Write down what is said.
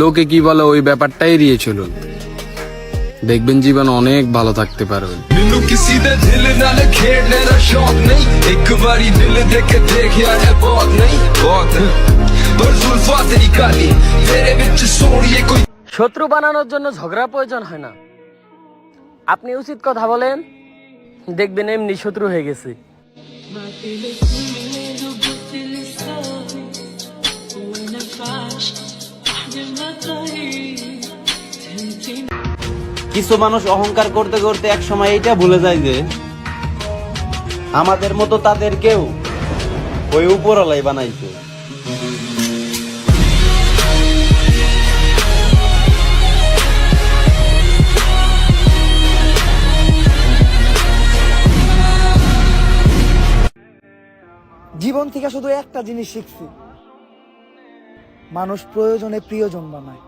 লোকে কি বলে ওই ব্যাপারটাই দিয়ে চলুন। দেখবেন জীবন অনেক ভালো থাকতে পারবেন শত্রু বানানোর জন্য ঝগড়া প্রয়োজন হয় না। আপনি উচিত কথা বলেন দেখবেন এমনি শত্রু হয়ে গেছে। কিছু মানুষ অহংকার করতে করতে এক সময় এইটা ভুলে যায় যে আমাদের মতো তাদের কেউ ওই উপরলাই বানাইছে। জীবন থেকে শুধু একটা জিনিস শিখছি। মানুষ প্রয়োজনে প্রিয়জন বানায়।